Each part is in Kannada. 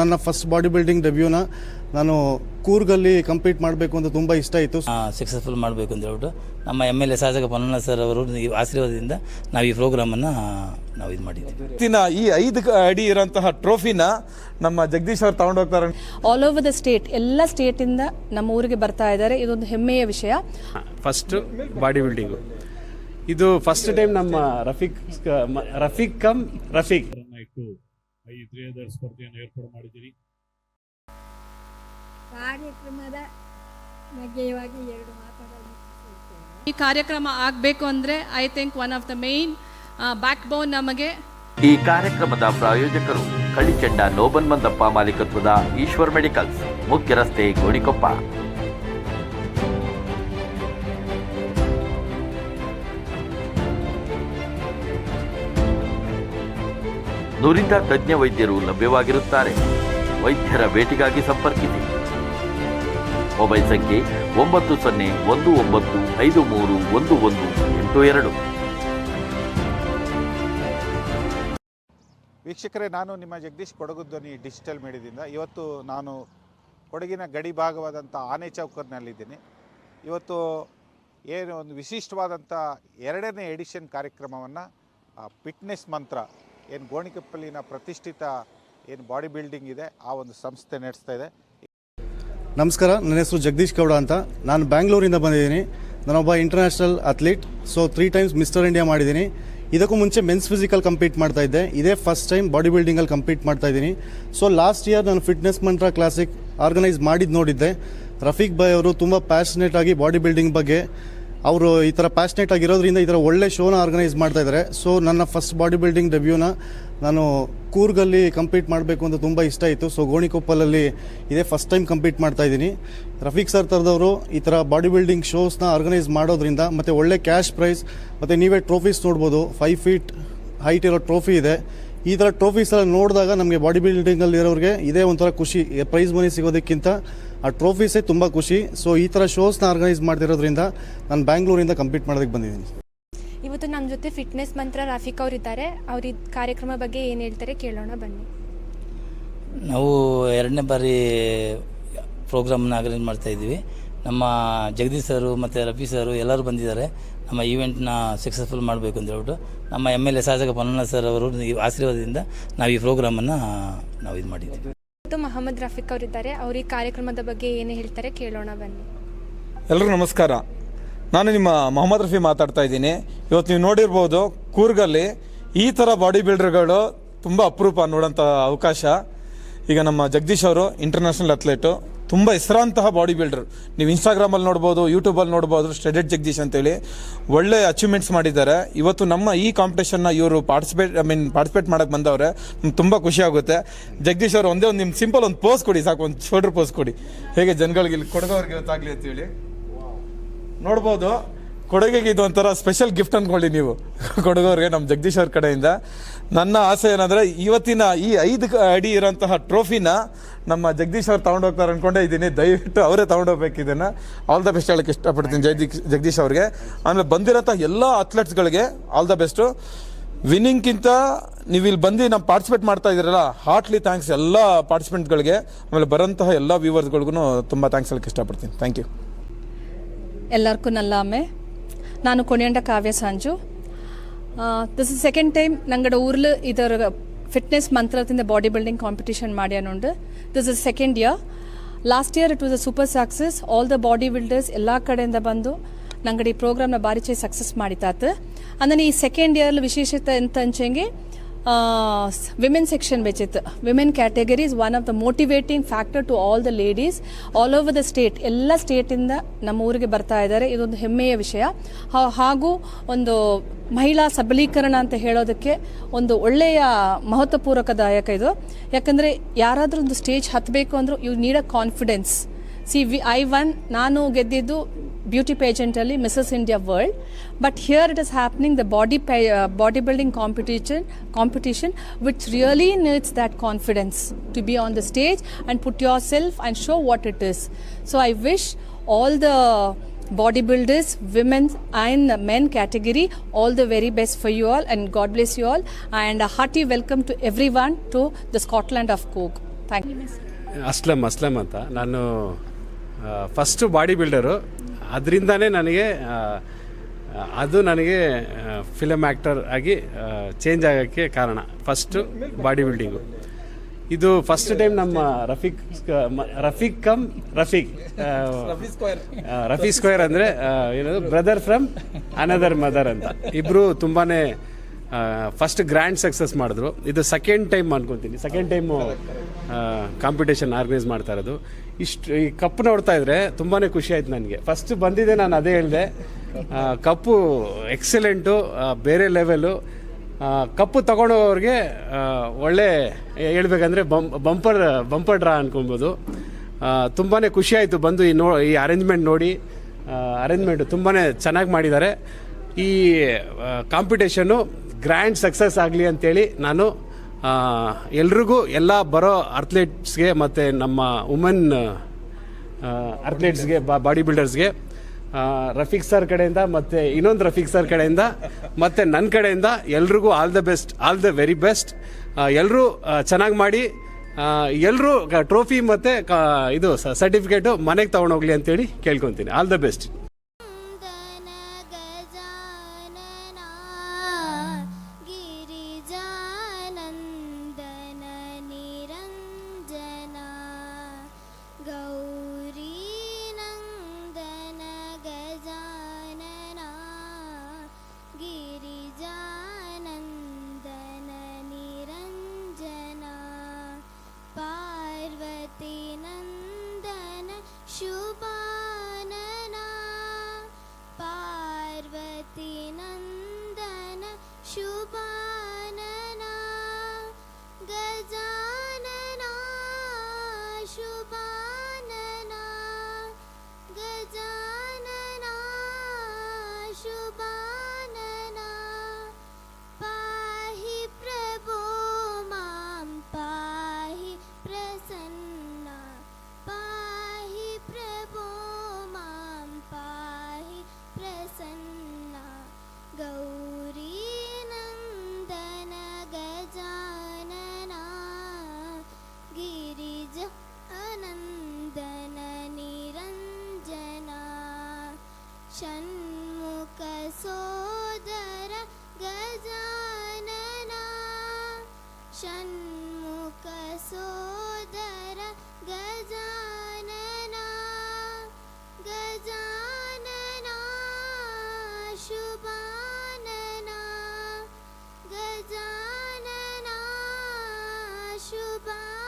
ನನ್ನ ಫಸ್ಟ್ ಬಾಡಿ ಬಿಲ್ಡಿಂಗ್ ಡೆಬ್ಯೂನ ನಾನು ಕೂರ್ಗಲ್ಲಿ ಕಂಪ್ಲೀಟ್ ಮಾಡಬೇಕು ಅಂತ ತುಂಬ ಇಷ್ಟ ಆಯಿತು. ಸಕ್ಸಸ್ಫುಲ್ ಮಾಡಬೇಕು ಅಂತ ಹೇಳ್ಬಿಟ್ಟು ನಮ್ಮ ಎಂ ಎಲ್ ಎ ಶಾಸಕ ಪನ್ನಣ್ಣ ಸರ್ ಅವರು ಈ ಆಶೀರ್ವಾದದಿಂದ ನಾವು ಈ ಪ್ರೋಗ್ರಾಮನ್ನು ನಾವು ಇದು ಮಾಡಿದ್ದೀವಿ. ದಿನ ಈ ಐದು ಅಡಿ ಇರೋಂತಹ ಟ್ರೋಫಿನ ನಮ್ಮ ಜಗದೀಶ್ ಅವರು ತಗೊಂಡು ಹೋಗ್ತಾರೆ. ಆಲ್ ಓವರ್ ದ ಸ್ಟೇಟ್ ಎಲ್ಲ ಸ್ಟೇಟಿಂದ ನಮ್ಮ ಊರಿಗೆ ಬರ್ತಾ ಇದ್ದಾರೆ. ಇದೊಂದು ಹೆಮ್ಮೆಯ ವಿಷಯ. ಫಸ್ಟ್ ಬಾಡಿ ಬಿಲ್ಡಿಂಗು ಇದು ಫಸ್ಟ್ ಟೈಮ್ ನಮ್ಮ ರಫೀಕ್ ರಫೀಕ್ ಕಮ್ ರಫೀಕ್. ಈ ತ್ರಿಯದರ್ ಸ್ಪರ್ಧೆಯನ್ನು ಏರ್ಪಾಡು ಮಾಡಿದ್ದೀರಿ. ಕಾರ್ಯಕ್ರಮದ ಬಗ್ಗೆವಾಗಿ ಎರಡು ಮಾತುಗಳನ್ನು ಈ ಕಾರ್ಯಕ್ರಮ ಆಗಬೇಕು ಅಂದರೆ I think one of the main backbone ನಮಗೆ ಈ ಕಾರ್ಯಕ್ರಮದ ಪ್ರಾಯೋಜಕರು ಕಳಿಚೆಂಡ ನೋಬನ್ ಮಂದಪ್ಪ ಮಾಲೀಕತ್ವದ ಈಶ್ವರ್ ಮೆಡಿಕಲ್ಸ್ ಮುಖ್ಯ ರಸ್ತೆ ಗೋಣಿಕೊಪ್ಪ. ನುರಿತ ತಜ್ಞ ವೈದ್ಯರು ಲಭ್ಯವಾಗಿರುತ್ತಾರೆ. ವೈದ್ಯರ ಭೇಟಿಗಾಗಿ ಸಂಪರ್ಕಿಸಿ. ಮೊಬೈಲ್ ಸಂಖ್ಯೆ ಒಂಬತ್ತು ಸೊನ್ನೆ ಒಂದು ಒಂಬತ್ತು ಐದು ಮೂರು ಒಂದು ಒಂದು ಎಂಟು ಎರಡು. ವೀಕ್ಷಕರೇ, ನಾನು ನಿಮ್ಮ ಜಗದೀಶ್ ಕೊಡಗು ಧ್ವನಿ ಡಿಜಿಟಲ್ ಮೀಡಿಯಾದಿಂದ. ಇವತ್ತು ನಾನು ಕೊಡಗಿನ ಗಡಿ ಭಾಗವಾದಂಥ ಆನೆ ಚೌಕರ್ನಲ್ಲಿದ್ದೀನಿ. ಇವತ್ತು ಏನು ಒಂದು ವಿಶಿಷ್ಟವಾದಂಥ ಎರಡನೇ ಎಡಿಷನ್ ಕಾರ್ಯಕ್ರಮವನ್ನು ಫಿಟ್ನೆಸ್ ಮಂತ್ರ ಏನು ಗೋಣಿಕೊಪ್ಪಲಿನ ಪ್ರತಿಷ್ಠಿತ ಏನು ಬಾಡಿ ಬಿಲ್ಡಿಂಗ್ ಇದೆ, ಆ ಒಂದು ಸಂಸ್ಥೆ ನಡೆಸ್ತಾ ಇದೆ. ನಮಸ್ಕಾರ, ನನ್ನ ಹೆಸರು ಜಗದೀಶ್ ಗೌಡ ಅಂತ. ನಾನು ಬ್ಯಾಂಗ್ಳೂರಿಂದ ಬಂದಿದ್ದೀನಿ. ನಾನೊಬ್ಬ international athlete so three times mister India ಮಾಡಿದ್ದೀನಿ. ಇದಕ್ಕೂ ಮುಂಚೆ ಮೆನ್ಸ್ ಫಿಸಿಕಲ್ ಕಂಪೀಟ್ ಮಾಡ್ತಾ ಇದ್ದೆ. ಇದೇ ಫಸ್ಟ್ ಟೈಮ್ ಬಾಡಿ ಬಿಲ್ಡಿಂಗಲ್ಲಿ ಕಂಪೀಟ್ ಮಾಡ್ತಾ ಇದ್ದೀನಿ. ಸೊ ಲಾಸ್ಟ್ ಇಯರ್ ನಾನು ಫಿಟ್ನೆಸ್ ಮಂತ್ರ ಕ್ಲಾಸಿಕ್ ಆರ್ಗನೈಸ್ ಮಾಡಿದ್ದು ನೋಡಿದ್ದೆ. ರಫೀಕ್ ಬಾಯ್ ಅವರು ತುಂಬ ಪ್ಯಾಷನೇಟ್ ಆಗಿ ಬಾಡಿ ಬಿಲ್ಡಿಂಗ್ ಬಗ್ಗೆ ಅವರು ಈ ಥರ ಪ್ಯಾಷನೇಟ್ ಆಗಿರೋದ್ರಿಂದ ಈ ಥರ ಒಳ್ಳೆ ಶೋನ ಆರ್ಗನೈಸ್ ಮಾಡ್ತಾ ಇದ್ದಾರೆ ಸೊ ನನ್ನ ಫಸ್ಟ್ ಬಾಡಿ ಬಿಲ್ಡಿಂಗ್ ಡೆಬ್ಯೂನ ನಾನು ಕೂರ್ಗಲ್ಲಿ ಕಂಪ್ಲೀಟ್ ಮಾಡಬೇಕು ಅಂತ ತುಂಬ ಇಷ್ಟ ಇತ್ತು. ಸೊ ಗೋಣಿಕೊಪ್ಪಲಲ್ಲಿ ಇದೇ ಫಸ್ಟ್ ಟೈಮ್ ಕಂಪ್ಲೀಟ್ ಮಾಡ್ತಾ ಇದ್ದೀನಿ. ರಫೀಕ್ ಸರ್ ಥರದವರು ಈ ಥರ ಬಾಡಿ ಬಿಲ್ಡಿಂಗ್ ಶೋಸ್ನ ಆರ್ಗನೈಸ್ ಮಾಡೋದ್ರಿಂದ ಮತ್ತು ಒಳ್ಳೆ ಕ್ಯಾಶ್ ಪ್ರೈಸ್ ಮತ್ತು ನೀವೇ ಟ್ರೋಫೀಸ್ ನೋಡ್ಬೋದು. ಫೈವ್ ಫೀಟ್ ಹೈಟ್ ಇರೋ ಟ್ರೋಫಿ ಇದೆ. ಈ ಥರ ಟ್ರೋಫೀಸ್ ಎಲ್ಲ ನೋಡಿದಾಗ ನಮಗೆ ಬಾಡಿ ಬಿಲ್ಡಿಂಗಲ್ಲಿ ಇರೋರಿಗೆ ಇದೇ ಒಂಥರ ಖುಷಿ ಪ್ರೈಸ್ ಮನಿ ಸಿಗೋದಕ್ಕಿಂತ ಆ ಟ್ರೋಫೀಸೇ ತುಂಬ ಖುಷಿ. ಸೊ ಈ ಥರ ಶೋಸ್ನ ಆರ್ಗನೈಸ್ ಮಾಡ್ತಿರೋದ್ರಿಂದ ನಾನು ಬ್ಯಾಂಗ್ಳೂರಿಂದ ಕಂಪ್ಲೀಟ್ ಮಾಡೋದಕ್ಕೆ ಬಂದಿದ್ದೀನಿ. ಇವತ್ತು ನಮ್ಮ ಜೊತೆ ಫಿಟ್ನೆಸ್ ಮಂತ್ರ ರಾಫಿಕ್ ಅವರಿದ್ದಾರೆ. ಅವ್ರ ಈ ಕಾರ್ಯಕ್ರಮ ಬಗ್ಗೆ ಏನು ಹೇಳ್ತಾರೆ ಕೇಳೋಣ ಬನ್ನಿ. ನಾವು ಎರಡನೇ ಬಾರಿ ಪ್ರೋಗ್ರಾಮ್ನ ಆರ್ಗನೈಸ್ ಮಾಡ್ತಾ ಇದ್ದೀವಿ. ನಮ್ಮ ಜಗದೀಶ್ ಸರು ಮತ್ತು ರಫಿ ಸರು ಎಲ್ಲರೂ ಬಂದಿದ್ದಾರೆ. ನಮ್ಮ ಈವೆಂಟ್ನ ಸಕ್ಸಸ್ಫುಲ್ ಮಾಡಬೇಕು ಅಂತ ಹೇಳ್ಬಿಟ್ಟು ನಮ್ಮ ಎಂ ಎಲ್ ಎ ಶಾಸಕ ಪನ್ನಣ್ಣ ಸರ್ ಅವರು ಈ ಆಶೀರ್ವಾದದಿಂದ ನಾವು ಈ ಪ್ರೋಗ್ರಾಮನ್ನು ನಾವು ಇದು ಮಾಡಿದ್ದೀವಿ. ಮತ್ತು ಮೊಹಮ್ಮದ್ ರಫೀಕ್ ಅವರಿದ್ದಾರೆ. ಅವ್ರ ಈ ಕಾರ್ಯಕ್ರಮದ ಬಗ್ಗೆ ಏನು ಹೇಳ್ತಾರೆ ಕೇಳೋಣ ಬನ್ನಿ. ಎಲ್ಲರೂ ನಮಸ್ಕಾರ. ನಾನು ನಿಮ್ಮ ಮೊಹಮ್ಮದ್ ರಫಿ ಮಾತಾಡ್ತಾ ಇದ್ದೀನಿ. ಇವತ್ತು ನೀವು ನೋಡಿರ್ಬೋದು ಕೂರ್ಗಲ್ಲಿ ಈ ಥರ ಬಾಡಿ ಬಿಲ್ಡರ್ಗಳು ತುಂಬ ಅಪರೂಪ ನೋಡೋಂಥ ಅವಕಾಶ. ಈಗ ನಮ್ಮ ಜಗದೀಶ್ ಅವರು ಇಂಟರ್ನ್ಯಾಷನಲ್ ಅಥ್ಲೇಟು ತುಂಬ ಹೆಸರಾಂತಹ ಬಾಡಿ ಬಿಲ್ಡರ್. ನೀವು ಇನ್ಸ್ಟಾಗ್ರಾಮಲ್ಲಿ ನೋಡ್ಬೋದು ಯೂಟ್ಯೂಬಲ್ಲಿ ನೋಡ್ಬೋದು ಸ್ಟೆಡೆಡ್ ಜಗದೀಶ್ ಅಂತೇಳಿ. ಒಳ್ಳೆ ಅಚೀವ್ಮೆಂಟ್ಸ್ ಮಾಡಿದ್ದಾರೆ. ಇವತ್ತು ನಮ್ಮ ಈ ಕಾಂಪಿಟೇಷನ್ನ ಇವರು ಪಾರ್ಟಿಸಿಪೇಟ್ ಐ ಮೀನ್ ಪಾರ್ಟಿಸಿಪೇಟ್ ಮಾಡೋಕ್ಕೆ ಬಂದವ್ರೆ, ನಮ್ಗೆ ತುಂಬ ಖುಷಿ ಆಗುತ್ತೆ. ಜಗದೀಶ್ ಅವರು ಒಂದೇ ಒಂದು ನಿಮ್ಮ ಸಿಂಪಲ್ ಒಂದು ಪೋಸ್ ಕೊಡಿ ಸಾಕು, ಒಂದು ಶೋಲ್ಡರ್ ಪೋಸ್ ಕೊಡಿ. ಹೇಗೆ ಜನಗಳಿಗೆ ಇಲ್ಲಿ ಕೊಡಗೋರಿಗೆ ಗೊತ್ತಾಗಲಿ ಅಂತೇಳಿ. ನೋಡ್ಬೋದು. ಕೊಡುಗೆಗೆ ಇದು ಒಂಥರ ಸ್ಪೆಷಲ್ ಗಿಫ್ಟ್ ಅಂದ್ಕೊಳ್ಳಿ ನೀವು. ಕೊಡಗೋರಿಗೆ ನಮ್ಮ ಜಗದೀಶ್ ಅವ್ರ ಕಡೆಯಿಂದ. ನನ್ನ ಆಸೆ ಏನಂದರೆ ಇವತ್ತಿನ ಈ ಐದು ಅಡಿ ಇರೋಂತಹ ಟ್ರೋಫಿನ ನಮ್ಮ ಜಗದೀಶ್ ಅವ್ರು ತೊಗೊಂಡೋಗ್ತಾರೆ ಅಂದ್ಕೊಂಡೇ ಇದ್ದೀನಿ. ದಯವಿಟ್ಟು ಅವರೇ ತಗೊಂಡೋಗ್ಬೇಕು ಇದನ್ನು. ಆಲ್ ದ ಬೆಸ್ಟ್ ಹೇಳಕ್ಕೆ ಇಷ್ಟಪಡ್ತೀನಿ ಜಗದೀಶ್ ಜಗದೀಶ್ ಅವ್ರಿಗೆ. ಆಮೇಲೆ ಬಂದಿರೋಂಥ ಎಲ್ಲ ಅಥ್ಲೆಟ್ಸ್ಗಳಿಗೆ ಆಲ್ ದ ಬೆಸ್ಟು ವಿನ್ನಿಂಗ್ಗಿಂತ ನೀವು ಇಲ್ಲಿ ಬಂದು ನಮ್ಮ ಪಾರ್ಟಿಸಿಪೇಟ್ ಮಾಡ್ತಾ ಇದ್ದೀರಲ್ಲ ಹಾರ್ಟ್ಲಿ ಥ್ಯಾಂಕ್ಸ್ ಎಲ್ಲ ಪಾರ್ಟಿಸಿಪೆಂಟ್ಗಳಿಗೆ ಆಮೇಲೆ ಬರೋಂತಹ ಎಲ್ಲ ವ್ಯೂವರ್ಸ್ಗಳಿಗೂ ತುಂಬ ಥ್ಯಾಂಕ್ಸ್ ಹೇಳಕ್ಕೆ ಇಷ್ಟಪಡ್ತೀನಿ. ಥ್ಯಾಂಕ್ ಯು ಎಲ್ಲರಿಗೂ ನಲ್ಲಾಮೆ. ನಾನು Koneyanda Kavya Sanju. This is second time ನಂಗಡ ಊರ್ಲು ಇದರ ಫಿಟ್ನೆಸ್ ಮಂತ್ರದಿಂದ body building competition ಮಾಡ್ಯಾನುಂಡು this is second year last year it was a super success all the body builders ಎಲ್ಲ ಕಡೆಯಿಂದ ಬಂದು ನಂಗಡ ಈ ಪ್ರೋಗ್ರಾಮ್ನ ಬಾರಿ ಚೇ ಸಕ್ಸಸ್ ಮಾಡಿತಾತು ಅಂದ್ರೆ ಈ ಸೆಕೆಂಡ್ ಇಯರ್ ವಿಶೇಷತೆ ಎಂತ ಅಂಚೆಂಗೆ women section ಬೆಚ್ಚಿತ್ತು. Women category is one of the motivating factor to all the ladies all over the state ಎಲ್ಲ ಸ್ಟೇಟಿಂದ ನಮ್ಮ ಊರಿಗೆ ಬರ್ತಾ ಇದ್ದಾರೆ. ಇದೊಂದು ಹೆಮ್ಮೆಯ ವಿಷಯ. ಹಾಗೂ ಒಂದು ಮಹಿಳಾ ಸಬಲೀಕರಣ ಅಂತ ಹೇಳೋದಕ್ಕೆ ಒಂದು ಒಳ್ಳೆಯ ಮಹತ್ವಪೂರ್ವಕದಾಯಕ ಇದು. ಯಾಕಂದರೆ ಯಾರಾದರೂ ಒಂದು ಸ್ಟೇಜ್ ಹತ್ತಬೇಕು ಅಂದರೂ you need a confidence see we I won ನಾನು ಗೆದ್ದಿದ್ದು beauty ಪೇಜೆಂಟಲ್ಲಿ Mrs India World but here it is happening the body body building competition competition which really needs that confidence to be on the stage and put yourself and show what it is so I wish all the bodybuilders, women and men category, all the very best for you all and God bless you all and a hearty welcome to everyone to the Scotland of Coke. Thank you. Aslam Aslam ಅಂತ ನಾನು ಫಸ್ಟು ಬಾಡಿ ಬಿಲ್ಡರು ಅದರಿಂದನೇ ನನಗೆ ಅದು ನನಗೆ ಫಿಲಮ್ ಆ್ಯಕ್ಟರ್ ಆಗಿ ಚೇಂಜ್ ಆಗೋಕ್ಕೆ ಕಾರಣ. ಫಸ್ಟು ಬಾಡಿ ಬಿಲ್ಡಿಂಗು ಇದು ಫಸ್ಟ್ ಟೈಮ್ ನಮ್ಮ ರಫೀಕ್ ರಫೀಕ್ ಕಮ್ ರಫೀಕ್ ರಫೀಕ್ ಸ್ಕ್ವೇರ್ ಅಂದರೆ ಏನದು ಬ್ರದರ್ ಫ್ರಮ್ ಅನದರ್ ಮದರ್ ಅಂತ. ಇಬ್ಬರು ತುಂಬಾ ಫಸ್ಟ್ ಗ್ರ್ಯಾಂಡ್ ಸಕ್ಸಸ್ ಮಾಡಿದ್ರು. ಇದು ಸೆಕೆಂಡ್ ಟೈಮ್ ಅನ್ಕೊತೀನಿ. ಸೆಕೆಂಡ್ ಟೈಮು ಕಾಂಪಿಟೇಷನ್ ಆರ್ಗನೈಸ್ ಮಾಡ್ತಾ ಇರೋದು. ಇಷ್ಟು, ಈ ಕಪ್ ನೋಡ್ತಾ ಇದ್ರೆ ತುಂಬಾ ಖುಷಿ ಆಯ್ತು ನನಗೆ. ಫಸ್ಟ್ ಬಂದಿದೆ, ನಾನು ಅದೇ ಹೇಳಿದೆ. ಕಪ್ಪು ಎಕ್ಸಲೆಂಟು ಬೇರೆ ಲೆವೆಲು ಕಪ್ಪು ತಗೊಂಡವ್ರಿಗೆ ಒಳ್ಳೆ ಹೇಳ್ಬೇಕಂದ್ರೆ ಬಂಪರ್ ಬಂಪರ್ ಡ್ರಾ ಅನ್ಕೊಬೋದು. ತುಂಬಾ ಖುಷಿ ಆಯಿತು ಬಂದು ಈ ನೋ, ಈ ಅರೇಂಜ್ಮೆಂಟ್ ನೋಡಿ. ಅರೇಂಜ್ಮೆಂಟ್ ತುಂಬಾ ಚೆನ್ನಾಗಿ ಮಾಡಿದ್ದಾರೆ. ಈ ಕಾಂಪಿಟೇಷನ್ನು ಗ್ರ್ಯಾಂಡ್ ಸಕ್ಸಸ್ ಆಗಲಿ ಅಂತೇಳಿ ನಾನು ಎಲ್ರಿಗೂ ಎಲ್ಲ ಬರೋ ಅಥ್ಲೆಟ್ಸ್ಗೆ ಮತ್ತು ನಮ್ಮ ವುಮೆನ್ ಅಥ್ಲೆಟ್ಸ್ಗೆ ಬಾಡಿ ಬಿಲ್ಡರ್ಸ್ಗೆ ರಫೀಕ್ ಸರ್ ಕಡೆಯಿಂದ ಮತ್ತು ಇನ್ನೊಂದು ರಫೀಕ್ ಸರ್ ಕಡೆಯಿಂದ ಮತ್ತು ನನ್ನ ಕಡೆಯಿಂದ ಎಲ್ರಿಗೂ all the best all the very best ಎಲ್ಲರೂ ಚೆನ್ನಾಗಿ ಮಾಡಿ ಎಲ್ಲರೂ ಟ್ರೋಫಿ ಮತ್ತು ಇದು ಸರ್ಟಿಫಿಕೇಟು ಮನೆಗೆ ತೊಗೊಂಡೋಗ್ಲಿ ಅಂತೇಳಿ ಕೇಳ್ಕೊತೀನಿ. ಆಲ್ ದ ಬೆಸ್ಟ್ সুবা goodbye.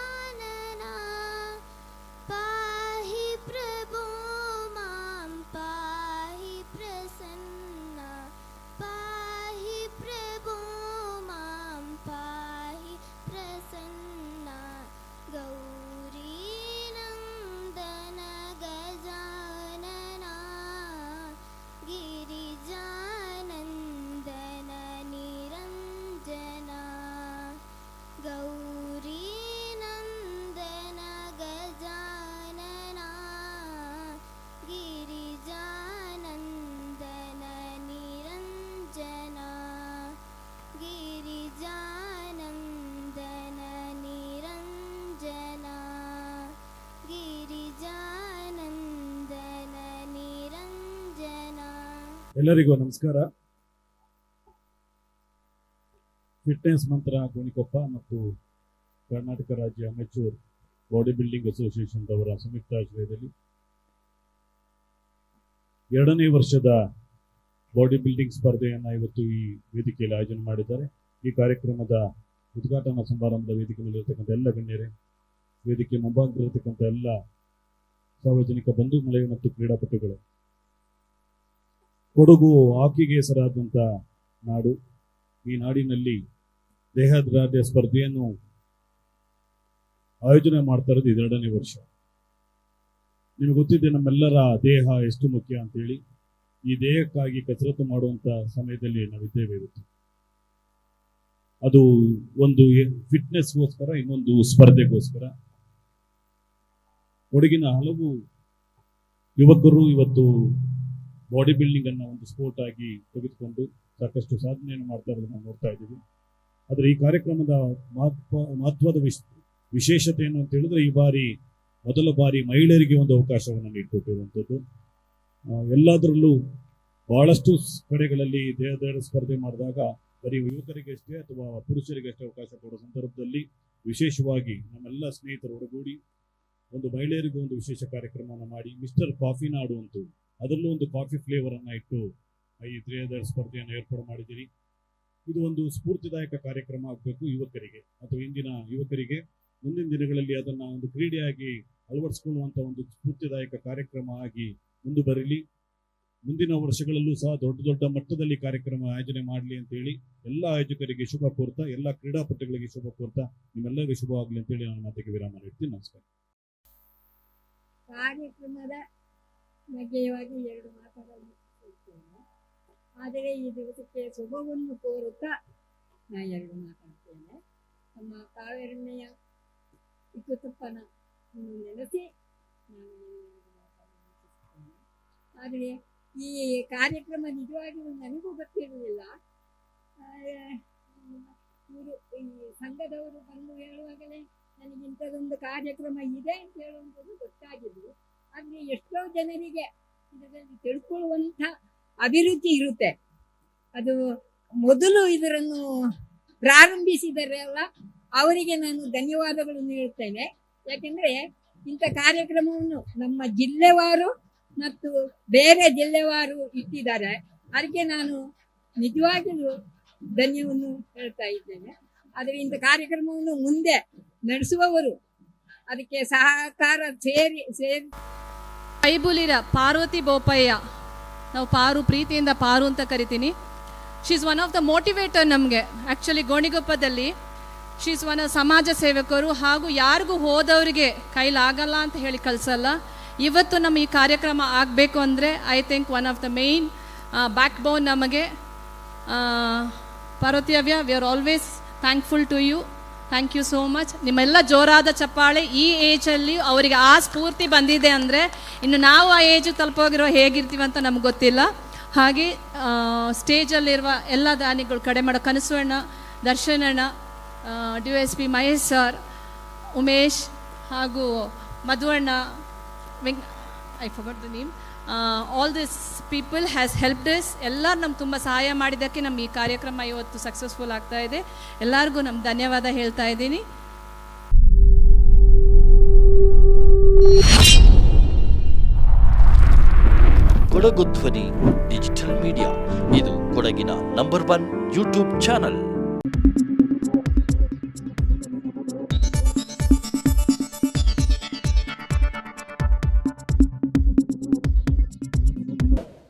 ಎಲ್ಲರಿಗೂ ನಮಸ್ಕಾರ. ಫಿಟ್ನೆಸ್ ಮಂತ್ರ ಗೋಣಿಕೊಪ್ಪ ಮತ್ತು ಕರ್ನಾಟಕ ರಾಜ್ಯ ಅಮೆಚೂರ್ ಬಾಡಿ ಬಿಲ್ಡಿಂಗ್ ಅಸೋಸಿಯೇಷನ್ ಅವರ ಸಂಯುಕ್ತಾಶ್ರಯದಲ್ಲಿ ಎರಡನೇ ವರ್ಷದ ಬಾಡಿ ಬಿಲ್ಡಿಂಗ್ ಸ್ಪರ್ಧೆಯನ್ನು ಇವತ್ತು ಈ ವೇದಿಕೆಯಲ್ಲಿ ಆಯೋಜನೆ ಮಾಡಿದ್ದಾರೆ. ಈ ಕಾರ್ಯಕ್ರಮದ ಉದ್ಘಾಟನಾ ಸಮಾರಂಭದ ವೇದಿಕೆ ಮೇಲೆ ಎಲ್ಲ ಗಣ್ಯರೇ, ವೇದಿಕೆ ಮುಂಭಾಗದಲ್ಲಿರತಕ್ಕಂಥ ಎಲ್ಲ ಸಾರ್ವಜನಿಕ ಬಂಧು ಮಳೆ ಮತ್ತು ಕ್ರೀಡಾಪಟುಗಳೇ ಕೊಡಗು ಹಾಕಿಗೆ ಹೆಸರಾದಂಥ ನಾಡು. ಈ ನಾಡಿನಲ್ಲಿ ದೇಹದಾರ್ಢ್ಯ ಸ್ಪರ್ಧೆಯನ್ನು ಆಯೋಜನೆ ಮಾಡ್ತಾ ಇರೋದು ಇದೆರಡನೇ ವರ್ಷ. ನಿಮಗೆ ಗೊತ್ತಿದೆ ನಮ್ಮೆಲ್ಲರ ದೇಹ ಎಷ್ಟು ಮುಖ್ಯ ಅಂತೇಳಿ. ಈ ದೇಹಕ್ಕಾಗಿ ಕಸರತ್ತು ಮಾಡುವಂತ ಸಮಯದಲ್ಲಿ ನಾವಿದ್ದೇವೆ ಇವತ್ತು. ಅದು ಒಂದು ಫಿಟ್ನೆಸ್ಗೋಸ್ಕರ, ಇನ್ನೊಂದು ಸ್ಪರ್ಧೆಗೋಸ್ಕರ. ಕೊಡಗಿನ ಹಲವು ಯುವಕರು ಇವತ್ತು ಬಾಡಿ ಬಿಲ್ಡಿಂಗ್ ಅನ್ನ ಒಂದು ಸ್ಪೋರ್ಟ್ ಆಗಿ ತೆಗೆದುಕೊಂಡು ಸಾಕಷ್ಟು ಸಾಧನೆಯನ್ನು ಮಾಡ್ತಾ ಇರೋದನ್ನ ನೋಡ್ತಾ ಇದ್ದೀವಿ. ಆದರೆ ಈ ಕಾರ್ಯಕ್ರಮದ ಮಹತ್ವ, ಮಹತ್ವದ ವಿಶ್ ವಿಶೇಷತೆ ಏನು ಅಂತ ಹೇಳಿದ್ರೆ ಈ ಬಾರಿ, ಮೊದಲ ಬಾರಿ ಮಹಿಳೆಯರಿಗೆ ಒಂದು ಅವಕಾಶವನ್ನು ನೀಡಿಕೊಟ್ಟಿರುವಂಥದ್ದು. ಎಲ್ಲದರಲ್ಲೂ ಬಹಳಷ್ಟು ಕಡೆಗಳಲ್ಲಿ ದೇಹದ ಸ್ಪರ್ಧೆ ಮಾಡಿದಾಗ ಬರೀ ಯುವಕರಿಗೆ ಅಷ್ಟೇ ಅಥವಾ ಪುರುಷರಿಗೆ ಅಷ್ಟೇ ಅವಕಾಶ ಕೊಡೋ ಸಂದರ್ಭದಲ್ಲಿ ವಿಶೇಷವಾಗಿ ನಮ್ಮೆಲ್ಲ ಸ್ನೇಹಿತರು ಒಡಗೂಡಿ ಒಂದು ಮಹಿಳೆಯರಿಗೂ ಒಂದು ವಿಶೇಷ ಕಾರ್ಯಕ್ರಮವನ್ನು ಮಾಡಿ, ಮಿಸ್ಟರ್ ಕಾಫಿ ನಾಡು ಅಂತೂ ಅದರಲ್ಲೂ ಒಂದು ಕಾಫಿ ಫ್ಲೇವರ್ ಅನ್ನ ಇಟ್ಟು, ಈ ದೇಹದಾಢ್ಯ ಸ್ಪರ್ಧೆಯನ್ನು ಏರ್ಪಾಡು ಮಾಡಿದ್ದೀರಿ. ಇದು ಒಂದು ಸ್ಫೂರ್ತಿದಾಯಕ ಕಾರ್ಯಕ್ರಮ ಆಗಬೇಕು ಯುವಕರಿಗೆ ಅಥವಾ ಇಂದಿನ ಯುವಕರಿಗೆ. ಮುಂದಿನ ದಿನಗಳಲ್ಲಿ ಅದನ್ನ ಒಂದು ಕ್ರೀಡೆಯಾಗಿ ಅಳವಡಿಸಿಕೊಳ್ಳುವಂತ ಒಂದು ಸ್ಫೂರ್ತಿದಾಯಕ ಕಾರ್ಯಕ್ರಮ ಆಗಿ ಮುಂದೆ ಬರಲಿ ಮುಂದಿನ ವರ್ಷಗಳಲ್ಲೂ ಸಹ ದೊಡ್ಡ ದೊಡ್ಡ ಮಟ್ಟದಲ್ಲಿ ಕಾರ್ಯಕ್ರಮ ಆಯೋಜನೆ ಮಾಡಲಿ ಅಂತ ಹೇಳಿ ಎಲ್ಲ ಆಯೋಜಕರಿಗೆ ಶುಭ ಕೋರ್ತಾ, ಎಲ್ಲ ಕ್ರೀಡಾಪಟುಗಳಿಗೆ ಶುಭ ಕೋರ್ತಾ. ನಿಮ್ಮೆಲ್ಲರಿಗೂ ಶುಭವಾಗಲಿ ಅಂತ ಹೇಳಿ ನಾನು ಮಾತಿಗೆ ವಿರಾಮ ನೀಡ್ತೀನಿ. ನಮಸ್ಕಾರ. ಕಾರ್ಯಕ್ರಮದ ಬಗ್ಗೆಯಾಗಿ ಎರಡು ಮಾತುಗಳನ್ನು ಆದರೆ ಈ ದಿವಸಕ್ಕೆ ಶುಭವನ್ನು ಕೋರುತ್ತಾ ನಾ ಎರಡು ಮಾತಾಡ್ತೇನೆ. ನಮ್ಮ ಕಾವೇರಣ್ಣೆಯ ಇಕ್ಕುತಪ್ಪನ ನೆನೆಸಿ ನಾನು ಆದರೆ ಈ ಕಾರ್ಯಕ್ರಮ ನಿಜವಾಗಿಯೂ ನನಗೂ ಗೊತ್ತಿರಲಿಲ್ಲ. ಇವರು ಈ ಸಂಘದವರು ಬಂದು ಹೇಳುವಾಗಲೇ ನನಗಿಂಥದೊಂದು ಕಾರ್ಯಕ್ರಮ ಇದೆ ಅಂತ ಹೇಳುವಂಥದ್ದು ಗೊತ್ತಾಗಿದ್ದು ಆದರೆ ಎಷ್ಟೋ ಜನರಿಗೆ ಇದರಲ್ಲಿ ತಿಳ್ಕೊಳ್ಳುವಂಥ ಅಭಿರುಚಿ ಇರುತ್ತೆ. ಅದು ಮೊದಲು ಇದರನ್ನು ಪ್ರಾರಂಭಿಸಿದರಲ್ಲ ಅವರಿಗೆ ನಾನು ಧನ್ಯವಾದಗಳನ್ನು ಹೇಳ್ತೇನೆ ಯಾಕೆಂದರೆ ಇಂಥ ಕಾರ್ಯಕ್ರಮವನ್ನು ನಮ್ಮ ಜಿಲ್ಲೆವಾರು ಮತ್ತು ಬೇರೆ ಜಿಲ್ಲೆವಾರು ಇಟ್ಟಿದ್ದಾರೆ. ಅದಕ್ಕೆ ನಾನು ನಿಜವಾಗಿಯೂ ಧನ್ಯವನ್ನು ಹೇಳ್ತಾ ಇದ್ದೇನೆ. ಆದರೆ ಇಂಥ ಕಾರ್ಯಕ್ರಮವನ್ನು ಮುಂದೆ ನಡೆಸುವವರು ಅದಕ್ಕೆ ಸಹಕಾರ ಸೇರಿ ಸೇರಿ ಐಬುಲಿರ ಪಾರ್ವತಿ ಬೋಪಯ್ಯ. ನಾವು ಪಾರು, ಪ್ರೀತಿಯಿಂದ ಪಾರು ಅಂತ ಕರಿತೀನಿ. She is one of the motivator ನಮಗೆ. ಆ್ಯಕ್ಚುಲಿ ಗೋಣಿಗೊಪ್ಪದಲ್ಲಿ ಶಿ ಇಸ್ ಒನ್ ಸಮಾಜ ಸೇವಕರು ಹಾಗೂ ಯಾರಿಗೂ ಹೋದವರಿಗೆ ಕೈಲಾಗಲ್ಲ ಅಂತ ಹೇಳಿ ಕಳಿಸಲ್ಲ ಇವತ್ತು ನಮ್ಮ ಈ ಕಾರ್ಯಕ್ರಮ ಆಗಬೇಕು ಅಂದರೆ I think one of the main backbone ನಮಗೆ ಪಾರ್ವತಿಯವ್ಯ we are always thankful to you thank you so much ನಿಮ್ಮೆಲ್ಲ ಜೋರಾದ ಚಪ್ಪಾಳೆ ಈ ಏಜಲ್ಲಿ ಅವರಿಗೆ ಆ ಸ್ಫೂರ್ತಿ ಬಂದಿದೆ ಅಂದರೆ ಇನ್ನು ನಾವು ಆ ಏಜ್ ತಲುಪೋಗಿರೋ ಹೇಗಿರ್ತೀವಿ ಅಂತ ನಮ್ಗೆ ಗೊತ್ತಿಲ್ಲ. ಹಾಗೆ ಸ್ಟೇಜಲ್ಲಿರುವ ಎಲ್ಲ ದಾನಿಗಳು ಕಡೆ ಮಾಡೋ ಕನಸು ಅಣ್ಣ ದರ್ಶನ್ ಅಣ್ಣ D S P Mahesh sir Umesh ಹಾಗೂ ಮಧು ಅಣ್ಣ Venk I forgot the name all this people has helped us ಎಲ್ಲರೂ ನಮ್ಗೆ ತುಂಬ ಸಹಾಯ ಮಾಡಿದ್ದಕ್ಕೆ ನಮ್ಮ ಈ ಕಾರ್ಯಕ್ರಮ ಇವತ್ತು ಸಕ್ಸಸ್ಫುಲ್ ಆಗ್ತಾ ಇದೆ. ಎಲ್ಲರಿಗೂ ನಮ್ಮ ಧನ್ಯವಾದ ಹೇಳ್ತಾ ಇದ್ದೀನಿ. ಕೊಡಗು ಧ್ವನಿ ಡಿಜಿಟಲ್ ಮೀಡಿಯಾ ಇದು ಕೊಡಗಿನ ನಂಬರ್ ಒನ್ ಯೂಟ್ಯೂಬ್ ಚಾನಲ್